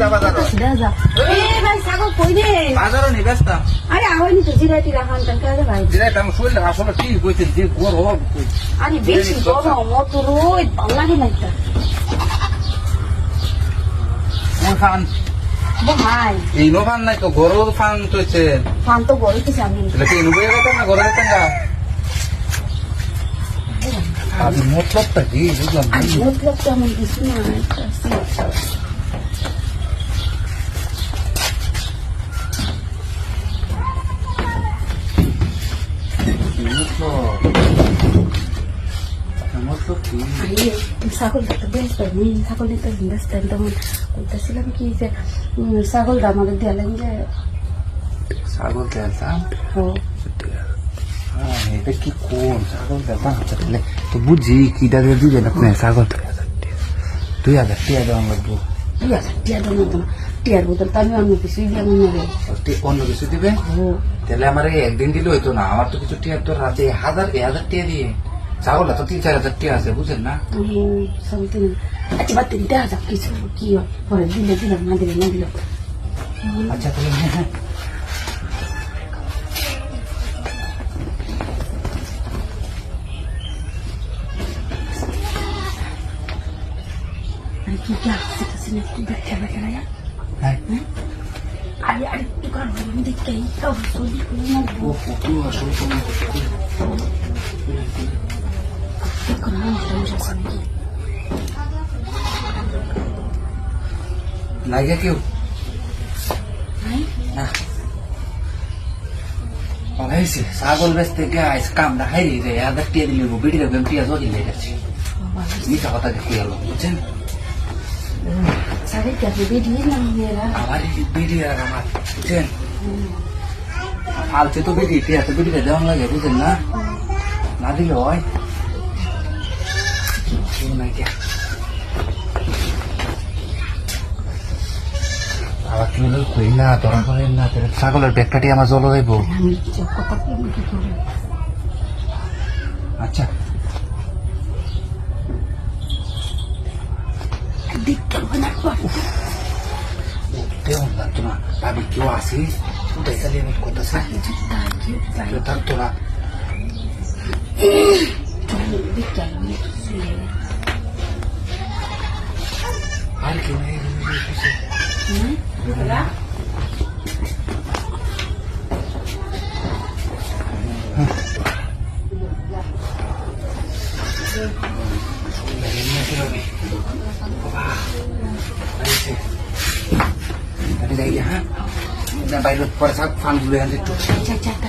সিধা যা এ ভাই ছাগল কই রে? বাজারও নেই ব্যস্ত। আরে আহনি তো খান কাজে ভাই? যেটা আমার শরীরটা আসলে ঠিক হয়েছে যে গরম আরে বেশি গরম মত রোদ ভালো লাগে না একটা। আমার ফান? ও ভাই। এই নো ফান নাই তো ফান ফান আমি। এটা কি নুবয়ে কথা না গরম কথা না আমি মতলবটা কি? বুঝলাম না। আর মতলব কেমন কিছু না মতলব কি আরে ছাগল তো বেশ ছাগল তখন বলতেছিলাম কি যে ছাগলটা আমাদের দেয়ালেন যে। ছাগল ও হ্যাঁ। এটা কি কোন ছাগল তেলতাম তো বুঝি কিটা দিয়ে দিবেন আপনি ছাগল? দুই হাজার টিয়া দুই হাজার টিয়া দেওয়া লাগবো। ঠিক আছে টিয়ার দাম মতো টিয়ার বোতল তো আমি অন্য কিছুই দিয়ে নেবে অন্য কিছু দিবেন ও তাহলে আমার একদিন দিলে হইতো না। আমার তো কিছু টিয়া তো রাতে হাজার এ হাজার টিয়া দিয়ে। ছাগল তো তিন চার হাজার টিয়া আছে বুঝেন না? সব আচ্ছা দেখা কিছু। কি পরে দিলে না দিলে না দিলাম আচ্ছা তাহলে হ্যাঁ হ্যাঁ। আরে কি কি আসছে তো সিনে একটু দেখতে হবে না হ্যাঁ। আরে আরে একটু কার আমি দেখতে এই তো সবজি না ও ফটো আসলে তো লাগে কেউ? হয়েছে। ছাগল বেচতে গাছ কামটা হাইরে রে হাজার টিয়া দিলে বিড়ি রাখবেন টিয়া জড়ি লেগেছে বাবা। মিঠা কথা দেখে গেল বুঝছেন? এই বিড়ি আর আমার বুঝছেন? ফালতে তো বিড়ি টিয়া তো বিড়িটা দেওয়া লাগে বুঝেন না? না দিলে হয়। না ধরা পড়েন না ছাগলের ব্যাগটাটি আমার জল আমি করব আচ্ছা ভাবি কেউ আসি করতেছে? কেউ হ্যাঁ বাইরে পরে থাক ফান ঘুরে আনতে একটু আচ্ছা আচ্ছা